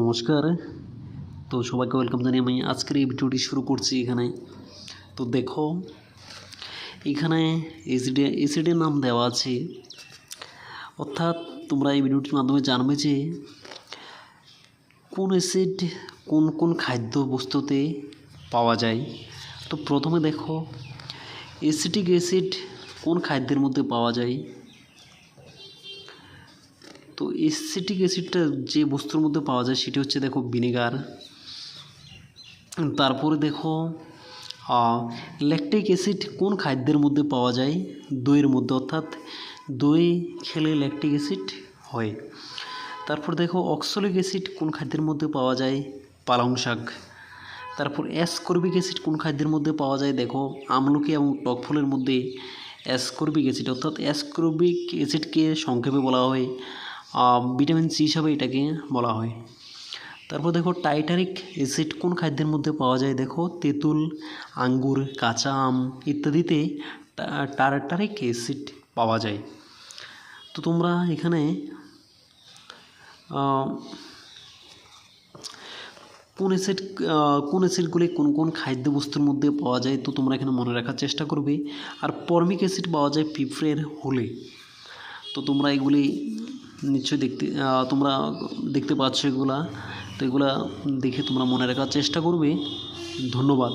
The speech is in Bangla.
নমস্কার। তো সবাইকে ওয়েলকাম জানিয়ে আমি আজকের এই ভিডিওটি শুরু করছি এখানে। তো দেখো, এখানে এসিডি এসিডের নাম দেওয়া আছে। অর্থাৎ তোমরা এই ভিডিওটির মাধ্যমে জানবে যে কোন অ্যাসিড কোন কোন খাদ্য বস্তুতে পাওয়া যায়। তো প্রথমে দেখো অ্যাসিটিক অ্যাসিড কোন খাদ্যের মধ্যে পাওয়া যায়? তো এসিটিক অ্যাসিডটা যে বস্তুর মধ্যে পাওয়া যায় সেটি হচ্ছে দেখো ভিনেগার। তারপরে দেখো ল্যাকটিক অ্যাসিড কোন খাদ্যের মধ্যে পাওয়া যায়? দইয়ের মধ্যে, অর্থাৎ দই খেলে ল্যাকটিক অ্যাসিড হয়। তারপর দেখো অক্সলিক অ্যাসিড কোন খাদ্যের মধ্যে পাওয়া যায়? পালং শাক। তারপর অ্যাসকর্বিক অ্যাসিড কোন খাদ্যের মধ্যে পাওয়া যায়? দেখো, আমলকি এবং টক ফলের মধ্যে অ্যাসকর্বিক অ্যাসিড অর্থাৎ অ্যাসকর্বিক অ্যাসিডকে সংক্ষেপে বলা হয়। ভিটামিন সি হিসাবে এটাকে বলা হয়। তারপর দেখো টাইটারিক অ্যাসিড কোন খাদ্যের মধ্যে পাওয়া যায়? দেখো তেঁতুল, আঙ্গুর, কাঁচা আম ইত্যাদিতে টার্টারিক অ্যাসিড পাওয়া যায়। তো তোমরা এখানে কোন অ্যাসিড কোন অ্যাসিডগুলি কোন কোন খাদ্যবস্তুর মধ্যে পাওয়া যায় তো তোমরা এখানে মনে রাখার চেষ্টা করবে। আর পরমিক অ্যাসিড পাওয়া যায় পিঁপড়ের হুলে। তো তোমরা এগুলি নিশ্চয়ই দেখতে তোমরা দেখতে পাচ্ছ এগুলা। তো এগুলা দেখে তোমরা মনে রাখার চেষ্টা করবে। ধন্যবাদ।